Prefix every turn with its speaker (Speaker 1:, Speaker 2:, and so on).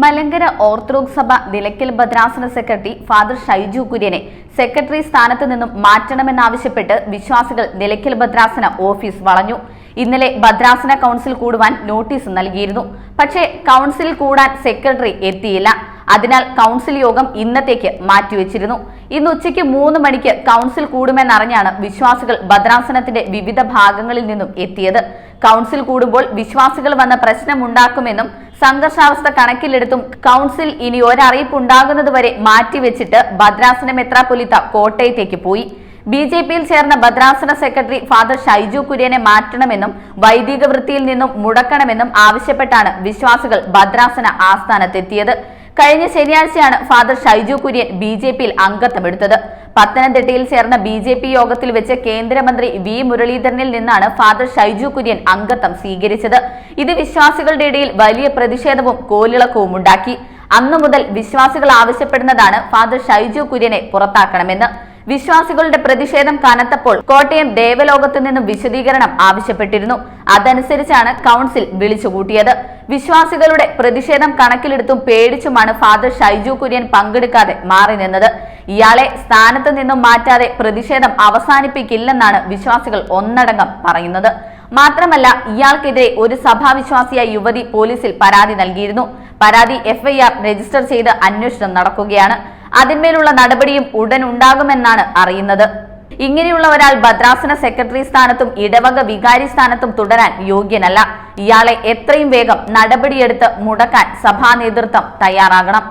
Speaker 1: Malankara orthodox സഭ നിലയ്ക്കൽ ഭദ്രാസന secretary father Shaiju കുര്യനെ സെക്രട്ടറി സ്ഥാനത്ത് നിന്നും മാറ്റണമെന്നാവശ്യപ്പെട്ട് വിശ്വാസികൾ നിലയ്ക്കൽ ഭദ്രാസന ഓഫീസ് വളഞ്ഞു. ഇന്നലെ ഭദ്രാസന കൗൺസിൽ കൂടുവാൻ നോട്ടീസ് നൽകിയിരുന്നു. പക്ഷേ കൗൺസിൽ കൂടാൻ സെക്രട്ടറി എത്തിയില്ല. അതിനാൽ കൗൺസിൽ യോഗം ഇന്നത്തേക്ക് മാറ്റിവെച്ചിരുന്നു. ഇന്ന് ഉച്ചയ്ക്ക് മൂന്ന് മണിക്ക് കൗൺസിൽ കൂടുമെന്നറിഞ്ഞാണ് വിശ്വാസികൾ ഭദ്രാസനത്തിന്റെ വിവിധ ഭാഗങ്ങളിൽ നിന്നും എത്തിയത്. കൗൺസിൽ കൂടുമ്പോൾ വിശ്വാസികൾ വന്ന പ്രശ്നമുണ്ടാക്കുമെന്നും സംഘർഷാവസ്ഥ കണക്കിലെടുത്തും കൗൺസിൽ ഇനി ഒരറിയിപ്പ് ഉണ്ടാകുന്നതുവരെ മാറ്റിവെച്ചിട്ട് ഭദ്രാസന മെത്രാപൊലിത്ത കോട്ടയത്തേക്ക് പോയി. ബി ജെ പിയിൽ ചേർന്ന ഭദ്രാസന സെക്രട്ടറി ഫാദർ ഷൈജു കുര്യനെ മാറ്റണമെന്നും വൈദിക വൃത്തിയിൽ നിന്നും മുടക്കണമെന്നും ആവശ്യപ്പെട്ടാണ് വിശ്വാസികൾ ഭദ്രാസന ആസ്ഥാനത്തെത്തിയത്. കഴിഞ്ഞ ശനിയാഴ്ചയാണ് father Shaiju Kurian B J പിയിൽ അംഗത്വമെടുത്തത്. പത്തനംതിട്ടയിൽ ചേർന്ന ബി ജെ പി യോഗത്തിൽ വെച്ച് കേന്ദ്രമന്ത്രി വി മുരളീധരനിൽ നിന്നാണ് ഫാദർ ഷൈജു കുര്യൻ അംഗത്വം സ്വീകരിച്ചത്. ഇത് വിശ്വാസികളുടെ ഇടയിൽ വലിയ പ്രതിഷേധവും കോലിളക്കവും ഉണ്ടാക്കി. അന്നു മുതൽ വിശ്വാസികൾ ആവശ്യപ്പെടുന്നതാണ് ഫാദർ ഷൈജു കുര്യനെ പുറത്താക്കണമെന്ന്. വിശ്വാസികളുടെ പ്രതിഷേധം കനത്തപ്പോൾ കോട്ടയം ദേവലോകത്തു നിന്നും വിശദീകരണം ആവശ്യപ്പെട്ടിരുന്നു. അതനുസരിച്ചാണ് കൗൺസിൽ വിളിച്ചുകൂട്ടിയത്. വിശ്വാസികളുടെ പ്രതിഷേധം കണക്കിലെടുത്തും പേടിച്ചുമാണ് ഫാദർ ഷൈജു കുര്യൻ പങ്കെടുക്കാതെ മാറി നിന്നത്. ഇയാളെ സ്ഥാനത്ത് നിന്നും മാറ്റാതെ പ്രതിഷേധം അവസാനിപ്പിക്കില്ലെന്നാണ് വിശ്വാസികൾ ഒന്നടങ്കം പറയുന്നത്. മാത്രമല്ല ഇയാൾക്കെതിരെ ഒരു സഭാവിശ്വാസിയായ യുവതി പോലീസിൽ പരാതി നൽകിയിരുന്നു. പരാതി എഫ്ഐആർ രജിസ്റ്റർ ചെയ്ത് അന്വേഷണം നടക്കുകയാണ്. അതിന്മേലുള്ള നടപടിയും ഉടൻ ഉണ്ടാകുമെന്നാണ് അറിയുന്നത്. ഇങ്ങനെയുള്ള ഒരാൾ ഭദ്രാസന സെക്രട്ടറി സ്ഥാനത്തും ഇടവക വികാരി സ്ഥാനത്തും തുടരാൻ യോഗ്യനല്ല. ഇയാളെ എത്രയും വേഗം നടപടിയെടുത്ത് മുടക്കാൻ സഭാ നേതൃത്വം തയ്യാറാകണം.